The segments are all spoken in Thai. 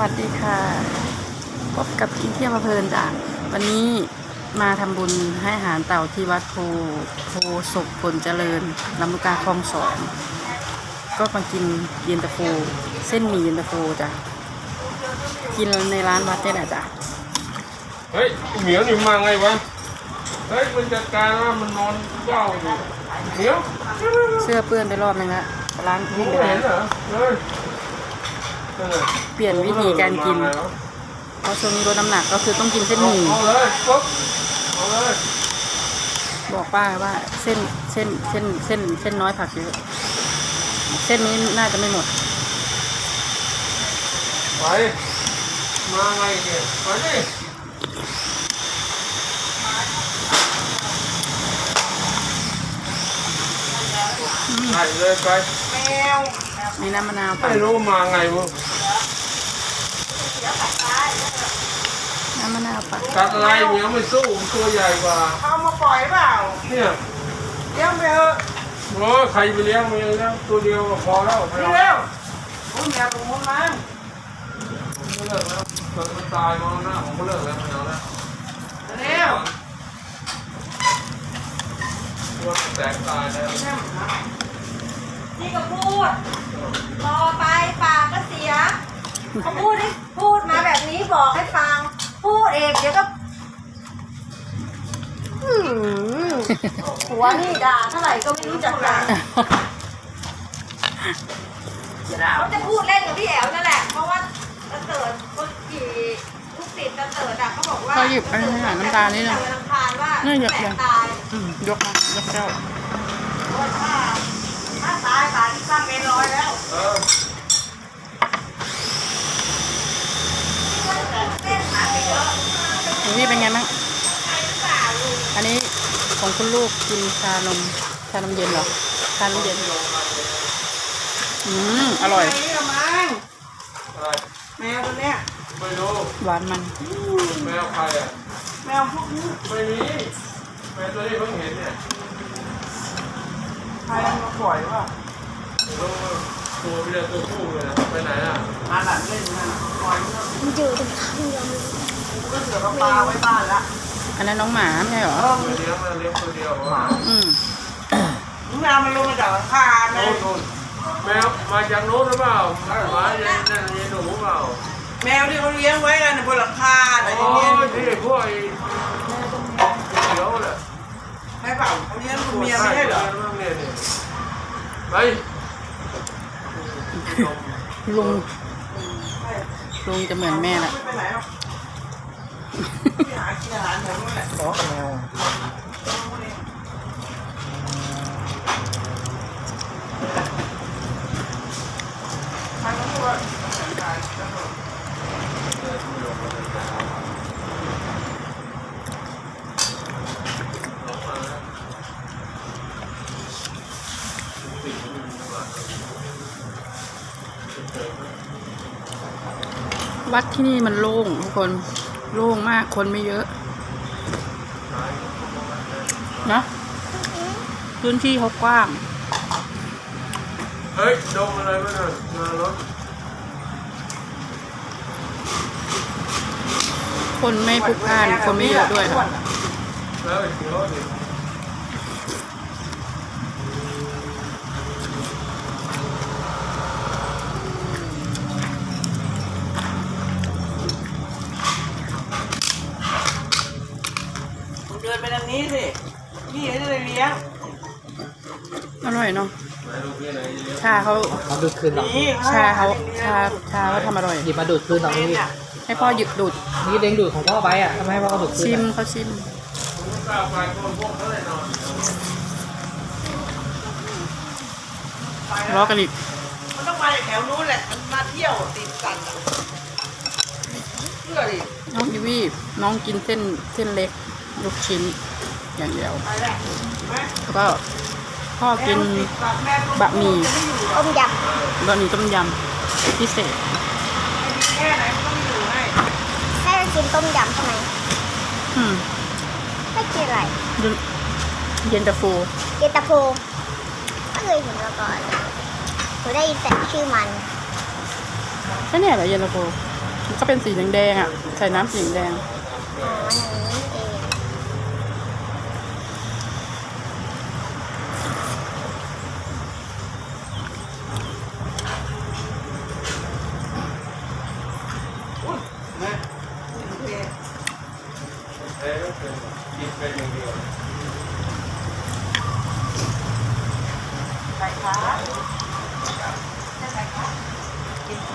วัสดีค่ะพบกับกินเที่ยวมาเพลินจ้ะวันนี้มาทำบุญให้อาหารเต่าที่วัดโพโพศกผลเจริญลำลูกกาคลองสองก็มากินเย็นตาโฟเส้นหมี่เย็นตาโฟจ้ะกินในร้านวัดนี่แหละจ้ะเฮ้ยเหมียวนี่มาไงวะเฮ้ยมันจัดการว่ามันนอนเฝ้าอยู่เหมียวเสื้อเปื้อนไปรอบนึงละล้างมึวิ่งงไปไม่ล้า เห็งนเหรอเฮ้ยนั่นน่ะเปลี่ยนวิธีการกินมัมไงวะเพราะช่วงนี้ลดน้ำหนักก็คือต้องกินเส้นหมี่เอาเลยปุ๊บเอาเลยบอกป้าว่าเส้นเส้นเส้นเส้นเส้นน้อยผักเยอะเส้นนี้น่าจะไม่หมดไปมาไงเนี่ยไปดิไปเลยไปมี น้ำมะนาวไม่ปั่นรู้มาไงวะน้ำมะนาวปั่นกัดอะไรเหมียวไม่สู้มันตัวใหญ่กว่า เอามาปล่อยเปล่าเนี่ยเลี้ยงไปเถอะโอ้ยใครไปเลี้ยงมันเลี้ยงตัวเดียวก็พอแล้วไม่เอาเร็วโอ้ยแมวตรงนู้นมั้งผมก็เลิกแล้วเกิดมันตายมาหน้าผมก็เลิกแล้วไม่เอาแล้วเร็วตัวแตกตายแล้ว นี่ก็พูด รอไปปากก็เสียเขาพูดให้พูดมาแบบนี้บอกให้ฟัง พูดเองเดี๋ยวก็หืมหัวนี่ด่าเท่าไหร่ก็ไม่รู้จักด่าเขาจะพูดเล่นกับพี่แอ๋วนั่นแหละ เพราะว่าตะเติร์ดคนขี่ลูกติดตะเติร์ดอะเขาบอกว่าเขาหยิบไปให้หาน้ำตาลนี่นะตะเติร์ดรำคาญว่าเนี่ยหยิบแปลเลยกตายอืมยกมายกแก้ว ว่าถ้าถ้าตายป่านนี้สร้างเมนร้อยแล้ว เออ เล่นหาไปเยอะ ห นูนี่เป็นไงบ้างอันนี้ของคุณลูกกินชานมชานมเย็นเหรอชานมเย็นอืมอร่อยไอ้ละมั้งอะไรแมวตัวเนี้ยไม่รู้หวานมันแมวใครอะแมวพวกนี้ไม่มีแมวตัวนี้เพิ่งเห็นเนี่ยใครเอามาปล่อยเปล่ารู้ตัวพี่เดียวตัวผู้เลยนะไปไหนอะมาหลังเล่นนั่นน่ะปล่อยเมื่อมันอยู่ตรงข้างเดียว ก็เสือกับปลาไว้บ้านละอันนั้นน้องหมาไม่ใช่เหรอ เออเลี้ยงมาเลี้ยงตัวเดียวหมาอืมมึงแมวมันลงมาจากหลังคาไหมโน่นโน่นแมวมาจากโน้นหรือเปล่าหมาเย็นนั่นเย็นหนูเปล่าแมวที่เขาเลี้ยงไว้กันบนหลังคาอะไรอ๋ออย่างเงี้ยที่พวกไอ้เขียวแหละใช่เปล่าเขาเลี้ยงลูกเมียไม่ใช่เหรอเนี่ยเนี่ยไปลุงลุงจะเหมือนแม่ละไม่ไปไหนหรอกไป หากินอาหารแถวนู้นแหละขอกับแมวมันก็พูดว่าวัดที่นี่มันโล่งทุกคน โล่งมากคนไม่เยอะนะพื้นที่เขากว้าง เฮ้ยดมอะไรมาหน่อยมารถคนไม่พลุกพล่านคนไม่เยอะด้วยค่ะ แล้วเดี๋ยว นไปทางนี้สิพี่เขาจะได้เลี้ยง อร่อยเนาะไหนดูที่ไหนเลี้ยงชาเขามาดูดคืนหรอนี่ชาเขาชาชาเขาทำอร่อย หยิบมาดูดคืนหรอเป็นี่นอะให้พ่อหยุดดูดนี่เด้งดูดของพ่อไปอะทำไมพ่อดูดคืนชิมอะเขาชิมกล้าไปคนพวกเขาเลยนอนล้อกันอีกมันต้องมาจากแถวนู้นแหละ มันมาเที่ยวติดกันอะเพื่อดิน้องอีวี่น้องกินเส้นเส้นเล็ก ลูกชิ้น อย่างเดียวไปแหละไหมแล้วก็พ่อกินติดปากแม่บะหมี่ต้มยบะหมี่ต้มยำพิเศษแค่ไหนมันต้องอยู่ให้ำให้เรากินต้มยำทำไมอืมไม่กินอะไร เย็นเย็นตาโฟเย็นตาโฟไม่เคยเห็นมาก่อนเลยหนูได้ยินแต่ชื่อมันแค่เนี้เหรอเย็นตาโฟใมันก็เป็นสีแดงๆอะ ใส่น้ำสีแดงอ๋ออย่างนี้เอง เอ้ยเป็นกินเป็นอย่างเดียว ใส่ข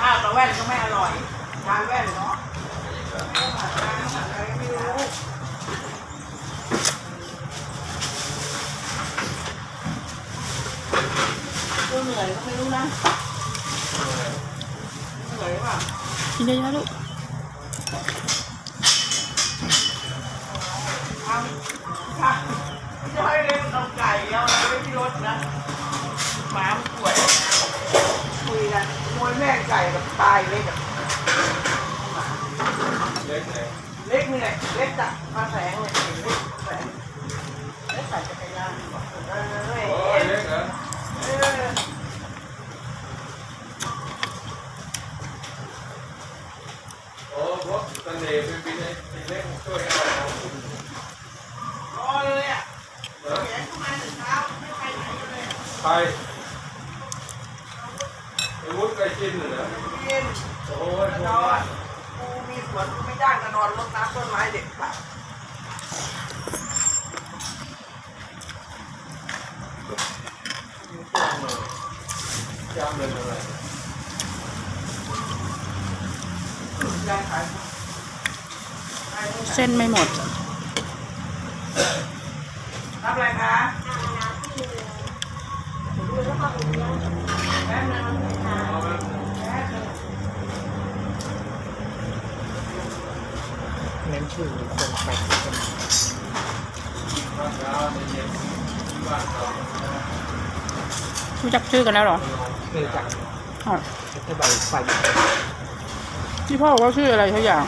า กินข้าวแต่แว่นก็ไม่อร่อยทานแว่นเนาะอะไรไม่รู้ก็เหนื่อยก็ไม่รู้นะเหนื่อยป่ะๆกินเยอะๆลูกทำค่ะจะให้เล่นเอาไก่เอาอะไรไว้ที่รถนะหมามันป่วย คุยกันขโมยแม่ไก่กับตายเลยกับเล็กเลยเล็กเนี่แหละเล็กจากมาแสงเลยเล็กแสงเล็กใส่จักรยานบอกเออเว้ยโอ้ยเล็กเหรอเออโอ้พวกตะเนยเป็นปีนี้เล็กช่วยกันเอารอเลยอะเนาะแขนเข้ามาถึงเช้าไม่ไปไหนเลยไปไอ้วุ้นไก่กินเหรอกินโอ้ยนอนกูมีสวนกูไม่จ้างจะนอนรดน้ำต้นไม้เด็กค่ะจำเลยอะไรยายขายเส้นไม่หมด รับอะไรคะแป๊บนึงแป๊บนึง เน้น ชื่อคนไปที่เป็นบ้านเราในเย็นบ้านเรารู้จักชื่อกันแล้วเหรอเนื่องจากอ๋อจะใบไฟที่พ่อบอกว่าชื่ออะไรทุกอย่าง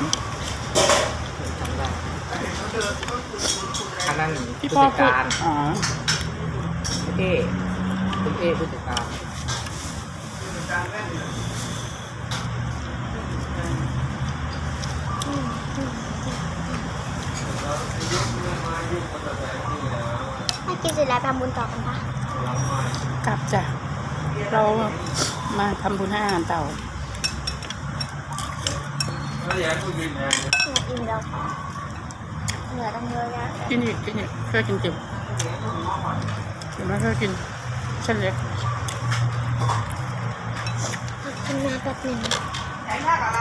จำได้อันนั้นที่ผู้พ่อจัดพูดการอ๋อคุณเอคุณเอผู้จัดการ การแว่นถ้ากินเสร็จแล้วไปทำบุญต่อกันปะกลับจ้ะ เรามาทำบุญให้อาหารเต่าแล้วอยากพูดบินแทนเหนื่อยอิ่มแล้วค่ะเหนื่อยตั้งเยอะแยะกินอีกกินอีกช่วยกินจิบเดี๋ยวมาช่วยกินเส้นเล็กกินมาแบบหนึ่งแขนหักอะไร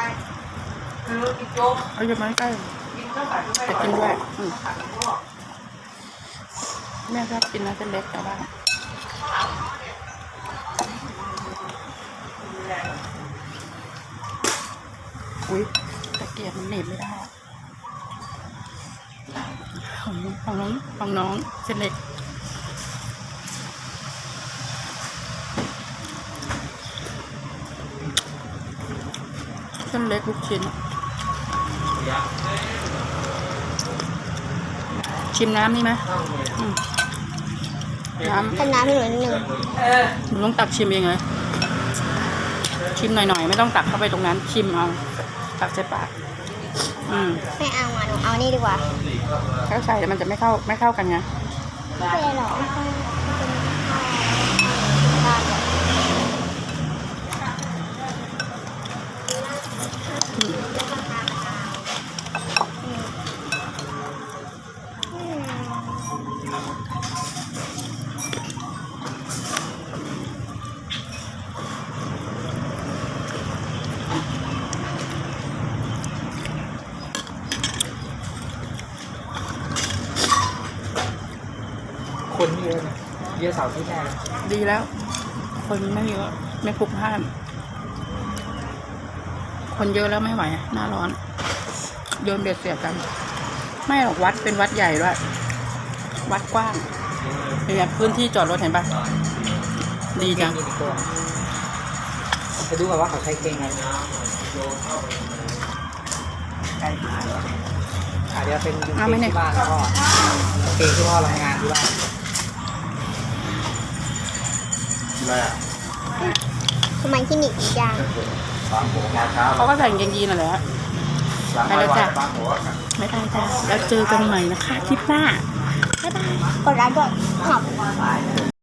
คือกินโจ๊กเอาอยู่มาใกล้กินข้าวผัดไม่จะอร่อยกินด้วยอืมผัดลวก แม่ชอบกินนะเส้นเล็กแต่ว่าอุ้ยตะเกียบมันหนีบไม่ได้ของของน้องของน้องเส้นเล็กเส้นเล็กลูกชิ้น ชิมน้ำนี่ไหมอืม น้ำเป็นน้ำให้หนูนิดนึงเออหนูต้องตักชิมเองเลยชิมหน่อยๆ ไม่ต้องตักเข้าไปตรงนั้น ชิมเอา ตักใส่ปาก อืมไม่เอาอะหนูเอานี่ดีกว่าถ้าใส่แล้วมันจะไม่เข้าไม่เข้ากันไงไม่เป็นไรหรอกไม่ค่อยไม่เป็นข้าวเอาหนูกินข้าวเลยอืม คนเยอะนะเยอะเสาร์ที่แน่เลยดีแล้ว คนไม่เยอะไม่พลุกพล่าน คนเยอะแล้วไม่ไหวหน้าร้อน โยนเบียดเสียดกัน ไม่หรอกวัดเป็นวัดใหญ่ด้วยวัดกว้างเนี่ยพื้นที่จอดรถเห็นปะดีจังจะดูก่อนว่าเขาใช้เกงไงไก่หาอาจจะเป็นยูเอาเกงที่บ้านแล้วก็เกงที่พ่อทำงานที่บ้าน อะไรอะทำไมคลินิกอีกอย่างบางโผมาช้าเขาก็ใส่กางเกงยีนนั่นแหละหลังไปแล้วจ้ะบางโผไม่ได้จ้ะแล้วเจอกันใหม่นะคะคลิปหน้ากดไลค์ด้วยขอบ